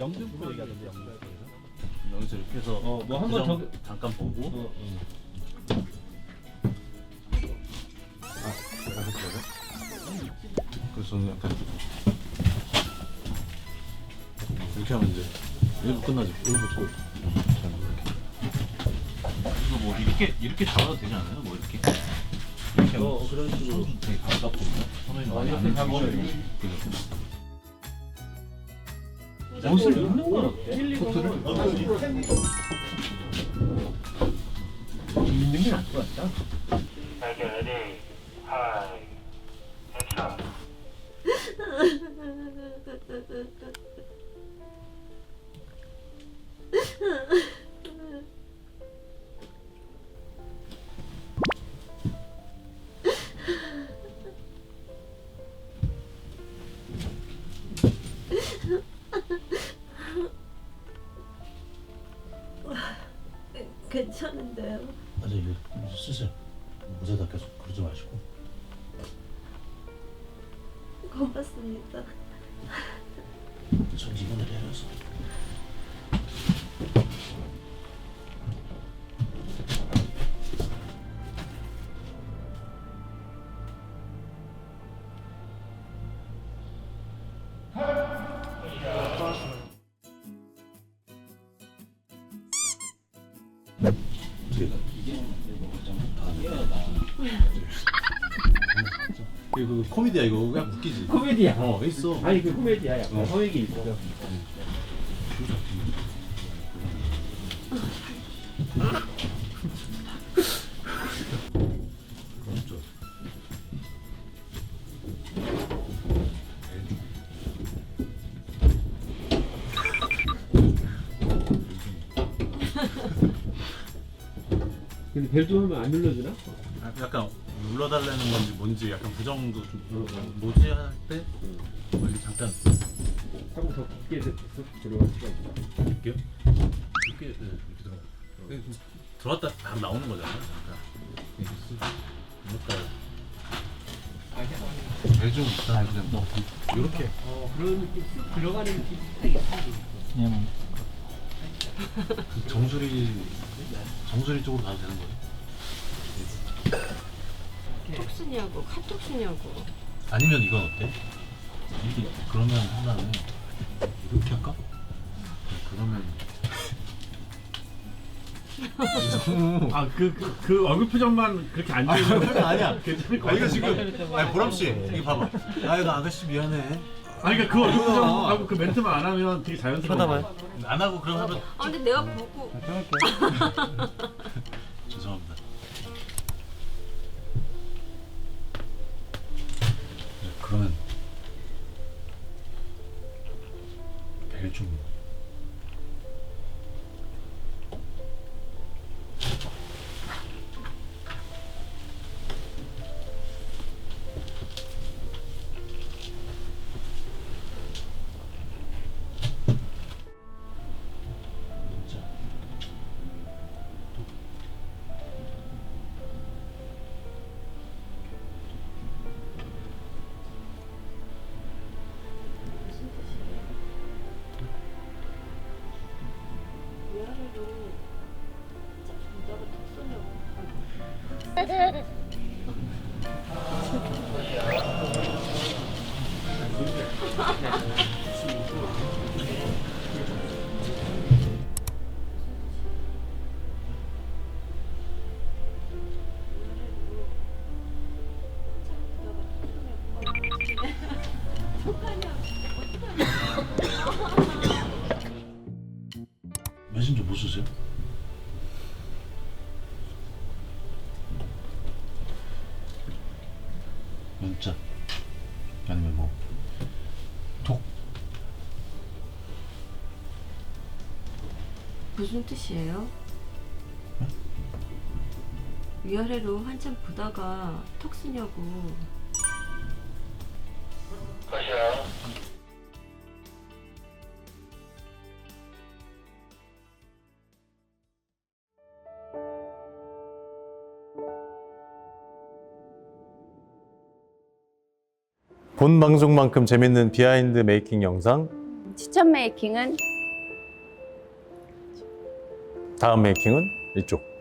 영등포 얘기하던데 영등포에서. 여기서 이렇게 해서 어, 뭐한번 정- 더- 잠깐 보고 어, 어. 그래서 저는 약간 이렇게 하면 이제 1부 끝나지 1부 또 이거 뭐 이렇게 이렇게 잡아도 되지 않아요? 뭐 이렇게 이렇게 하면 어, 그런 식으로. 손 되게 선생님 어, 많이 이렇게 안 잡으면 해주시죠? 그죠? 옷을 입는 건 어때? 코트를? 입는 게 나을 것 같다. Okay, ready? Hi. Action. 괜찮은데요. 맞아 이거 쓰세요 모자다 계속 그러지 마시고 고맙습니다. 전 이번에 내려서 이거 그 코미디야 이거 그냥 웃기지 코미디야. 어 있어 아니 그 코미디야. 약간 어. 성액이 있어. 근데 벨좀 하면 안 눌러주나? 아, 약간 눌러달라는 건지 뭔지 약간 그 정도 좀 뭐지 할때 멀리 잠깐 하고 더 깊게 쓱 들어갈 수가 있어. 볼게요. 이렇게 네, 이렇게 들어가. 좀 들어왔다 바로 나오는 거잖아. 그러니까. 배좀 있다 그냥 뭐 이렇게 어 그런 느낌 쓱 들어가는 느낌 비슷하게 그냥 그 정수리 정수리 쪽으로 가도 되는 거예요? 톡 쓰냐고, 카톡 쓰냐고. 아니면 이건 어때? 이게 그러면 한 다음에 이렇게 할까? 그러면 아그 그, 그 얼굴 표정만 그렇게 안 아니 좋은 아니야. 괜찮을 것 아 이거. 지금 아니 보람 씨 이거 봐봐. 아 이거 아가씨 미안해. 아니 그러니까 그 얼굴 표정하고 그 멘트만 안 하면 되게 자연스러워. 안 하고 그럼 하면 아, 근데 내가 보고. 죄송합니다. 네, 그러면 벨 좀. 문자 아니면 뭐 톡? 무슨 뜻이에요? 위아래로 한참 보다가 톡 쓰냐고. Action. 본 방송만큼 재밌는 비하인드 메이킹 영상. 추천 메이킹은? 다음 메이킹은 이쪽.